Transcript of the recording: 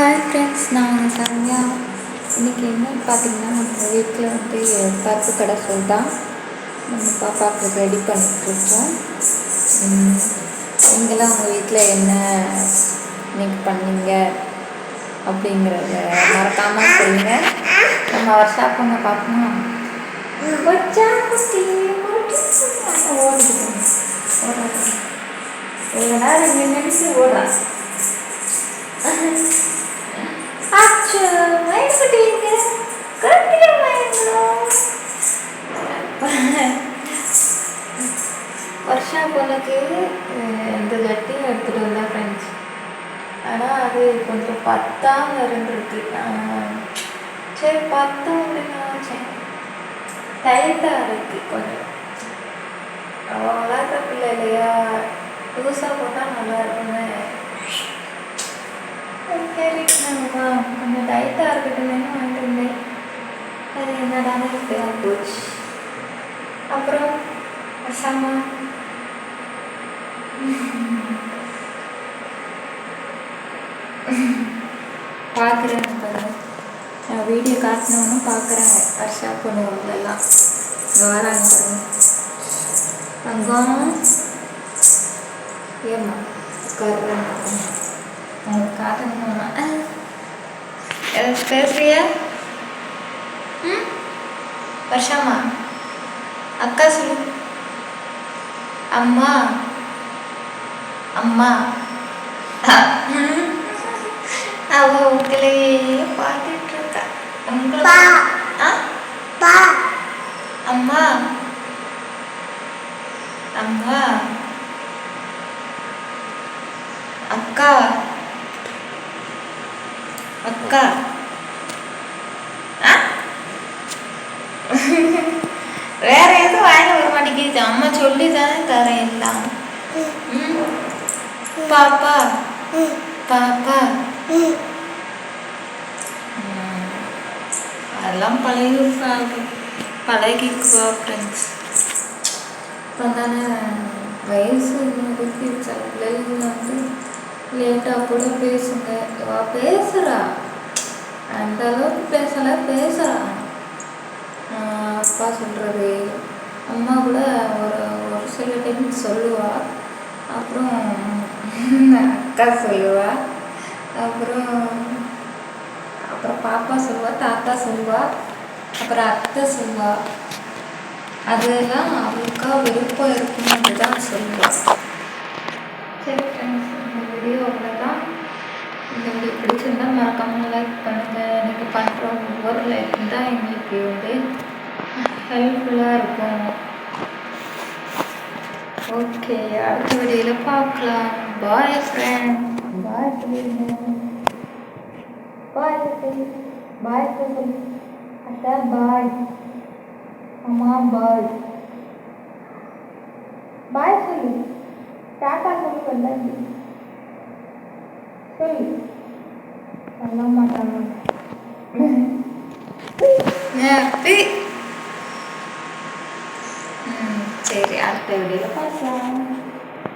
Hi friends நான் சரண்யா இன்றைக்கி என்ன பார்த்தீங்கன்னா நம்ம வீட்டில் வந்து பருப்பு கடை தான். நம்ம பாப்பாவுக்கு ரெடி பண்ணிகிட்ருக்கோம் நீங்களாம் உங்கள் வீட்டில் என்ன இன்னைக்கு பண்ணீங்க அப்படிங்கிறத மறக்காமல் சொல்லுங்க. நம்ம வருஷா பொண்ணை பார்க்கணும் வச்சா குட்டி ஓடிக்கிட்டு ஓடாது. இவ்வளோ நேரம் நின்று ஓடுறான் வருஷா பொண்ணுக்கு இந்த ஜட்டி எடுத்துகிட்டு வந்தா ஃப்ரெண்ட்ஸ் ஆனால் அது கொஞ்சம் பத்தாமல் இருந்திருக்கு சரி பத்தம் அப்படின்னு சரி டைட்டாக இருக்கு கொஞ்சம் அவள் பிள்ளை இல்லையா புதுசாக போட்டால் நல்லா இருக்கும்னு சரி நம்ம கொஞ்சம் டயட்டாக இருக்கட்டும்னு வாங்கிட்டு இருந்தேன். அது என்னடான இப்படியாக போச்சு. அப்புறம் அசாமா பார்க்குறேன் பாருங்க. நான் வீடியோ காட்டினவனும் பார்க்குறாங்க வருஷா பொண்ணுங்களெல்லாம் இங்கே வராங்க பாருங்க. தங்கம். ஏம்மா உட்காருறாங்க உங்களுக்கு காட்டணுமா ஏதாச்சும் பேசுறியா ம் வருஷாமா அக்கா சொல்லு அம்மா அம்மா அவ உங்களையே பார்த்துட்டு இருக்கா உங்களை ஆ அம்மா அம்மா அக்கா அக்கா ஆ வேற எதுவும் வாயில வர மாட்டேங்குது அம்மா சொல்லி தானே தரேன் எல்லாம். பாப்பா. பாப்பா. ம். அதெல்லாம் பழகி பழகிக்குவா ஃப்ரெண்ட்ஸ் இப்போ தானே வயசு இருக்கு பிள்ளைகள் வந்து லேட்டாக கூட பேசுங்க. பேசுகிறா அந்த அளவுக்கு பேசலை பேசுகிறா அப்பா சொல்கிறது அம்மா கூட ஒரு ஒரு சில டைம் சொல்லுவாள் அப்புறம் அக்கா சொல்லுவா. அப்புறம் அப்புறம் பாப்பா சொல்லுவா தாத்தா சொல்லுவா அப்புறம் அத்தை சொல்லுவா. அதெல்லாம் அவளுக்கா விருப்பம் இருக்குன்னு தான் சொல்லுவாள் சரி ஃப்ரெண்ட்ஸ் இந்த வீடியோ இந்த வீடியோ பிடிச்சிருந்தா மறக்காமல் லைக் பண்ணுங்கள் நீங்கள் பண்ணுற ஒவ்வொரு லைக் தான் எங்களுக்கு வந்து ஹெல்ப்ஃபுல்லாக இருக்கும். ஓகே அடுத்த வீடியோவில் பார்க்கலாம். பாய் ஃப்ரெண்ட் பாய் பாய் பாய் சொல்லு அத்தா பாய் அம்மா பாய் பாய் சொல்லு. டாட்டா சொல்லு வந்தாங்க சொல்லு சொல்ல மாட்டாங்க ஹாப்பி சரி அடுத்த வீடியோவில் பார்க்கலாம்